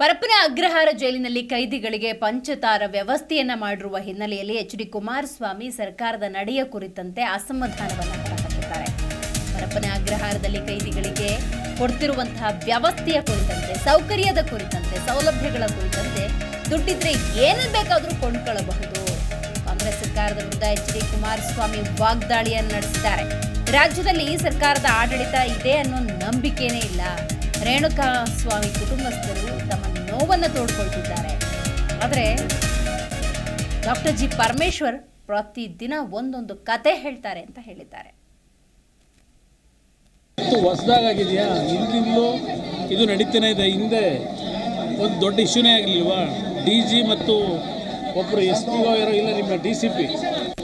ಪರಪ್ಪನ ಅಗ್ರಹಾರ ಜೈಲಿನಲ್ಲಿ ಕೈದಿಗಳಿಗೆ ಪಂಚತಾರ ವ್ಯವಸ್ಥೆಯನ್ನ ಮಾಡಿರುವ ಹಿನ್ನೆಲೆಯಲ್ಲಿ ಎಚ್ ಡಿ ಕುಮಾರಸ್ವಾಮಿ ಸರ್ಕಾರದ ನಡೆಯ ಕುರಿತಂತೆ ಅಸಮಾಧಾನವನ್ನು ಹೊರಹಾಕಿದ್ದಾರೆ ಪರಪ್ಪನ ಅಗ್ರಹಾರದಲ್ಲಿ ಕೈದಿಗಳಿಗೆ ಕೊಡ್ತಿರುವಂತಹ ವ್ಯವಸ್ಥೆಯ ಕುರಿತಂತೆ, ಸೌಕರ್ಯದ ಕುರಿತಂತೆ, ಸೌಲಭ್ಯಗಳ ಕುರಿತಂತೆ ದುಡ್ಡಿದ್ರೆ ಏನನ್ನು ಬೇಕಾದರೂ ಕೊಂಡ್ಕೊಳ್ಳಬಹುದು ಕಾಂಗ್ರೆಸ್ ಸರ್ಕಾರದ ವಿರುದ್ಧ ಎಚ್ ಡಿ ಕುಮಾರಸ್ವಾಮಿ ವಾಗ್ದಾಳಿಯನ್ನು ನಡೆಸಿದ್ದಾರೆ. ರಾಜ್ಯದಲ್ಲಿ ಈ ಸರ್ಕಾರದ ಆಡಳಿತ ಇದೆ ಅನ್ನೋ ನಂಬಿಕೆನೇ ಇಲ್ಲ. ರೇಣುಕಾ ಸ್ವಾಮಿ ಕುಟುಂಬಸ್ಥರು ತಮ್ಮ ನೋವನ್ನು ತೋಡ್ಕೊಳ್ತಿದ್ದಾರೆ. ಆದರೆ ಡಾಕ್ಟರ್ ಜಿ ಪರಮೇಶ್ವರ್ ಪ್ರತಿದಿನ ಒಂದೊಂದು ಕತೆ ಹೇಳ್ತಾರೆ ಅಂತ ಹೇಳಿದ್ದಾರೆ. ಹೊಸದಾಗಿದೆಯಾ ಹಿಂದಿಂದಲೂ ಇದು ನಡೀತಾನೆ ಇದೆ. ಹಿಂದೆ ಒಂದು ದೊಡ್ಡ ಇಶ್ಯೂನೇ ಆಗಲಿಲ್ವಾ? ಡಿ ಜಿ ಮತ್ತು ಒಬ್ಬರು ಎಸ್ ಪಿ ಇರೋ ಇಲ್ಲ ನಿಮ್ಮ D C P.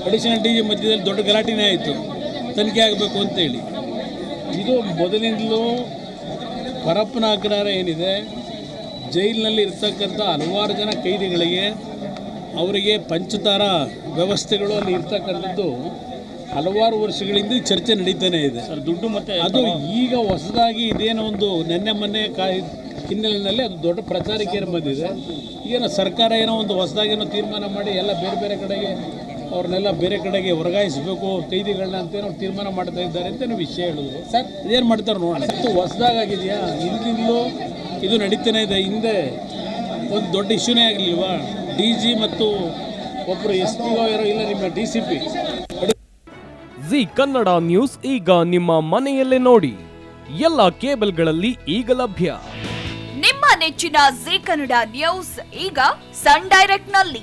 Additional D G ಮಧ್ಯದಲ್ಲಿ ದೊಡ್ಡ ಗಲಾಟಿನೇ ಆಯಿತು. ತನಿಖೆ ಆಗಬೇಕು ಅಂತೇಳಿ. ಇದು ಮೊದಲಿಂದಲೂ ಪರಪ್ಪನ ಅಗ್ರಹಾರ ಏನಿದೆ ಜೈಲಿನಲ್ಲಿ ಇರ್ತಕ್ಕಂಥ ಹಲವಾರು ಜನ ಕೈದಿಗಳಿಗೆ ಅವರಿಗೆ ಪಂಚತಾರ ವ್ಯವಸ್ಥೆಗಳು ಅಲ್ಲಿ ಇರ್ತಕ್ಕಂಥದ್ದು ಹಲವಾರು ವರ್ಷಗಳಿಂದ ಚರ್ಚೆ ನಡೀತಾನೆ ಇದೆ. ಸರ್ ದುಡ್ಡು ಮತ್ತೆ ಅದು ಈಗ ಹೊಸದಾಗಿ ಇದೇನೋ ಒಂದು ನೆನ್ನೆ ಮೊನ್ನೆ ಹಿನ್ನೆಲೆಯಲ್ಲಿ ಅದು ದೊಡ್ಡ ಪ್ರಚಾರಕ್ಕೆ ಬಂದಿದೆ ಏನೋ ಸರ್ಕಾರ ಏನೋ ಒಂದು ಹೊಸದಾಗಿ ಏನೋ ತೀರ್ಮಾನ ಮಾಡಿ ಎಲ್ಲ ಬೇರೆ ಬೇರೆ ಕಡೆಗೆ ಅವ್ರನ್ನೆಲ್ಲ ಬೇರೆ ಕಡೆಗೆ ವರ್ಗಾಯಿಸಬೇಕು ಕೈದಿಗಳನ್ನ ಅಂತೇನೋ ತೀರ್ಮಾನ ಮಾಡ್ತಾ ಇದ್ದಾರೆ ಅಂತೇನೋ ವಿಷಯ ಹೇಳಿದ್ರು. ಸರ್. ಇದೇನು ಮಾಡ್ತಾರೆ ನೋಡೋಣ. ಇದು ಹೊಸದಾಗಿದೆಯಾ ಹಿಂದಿಂದಲೂ ಇದು ನಡೀತಾನೆ ಇದೆ. ಹಿಂದೆ ಒಂದು ದೊಡ್ಡ ಇಶ್ಯೂನೇ ಆಗಲಿಲ್ವಾ? ಡಿ ಜಿ ಮತ್ತು ಒಬ್ಬರು ಎಸ್ ಪಿ ಇರೋ ಇಲ್ಲ ನಿಮ್ಮ D C P. Zee Kannada news ಈಗ ನಿಮ್ಮ ಮನೆಯಲ್ಲೇ ನೋಡಿ. ಎಲ್ಲ ಕೇಬಲ್ಗಳಲ್ಲಿ ಈಗ ಲಭ್ಯ. ನಿಮ್ಮ ನೆಚ್ಚಿನ ಜಿ ಕನ್ನಡ ನ್ಯೂಸ್ ಈಗ ಸನ್ ಡೈರೆಕ್ಟ್ನಲ್ಲಿ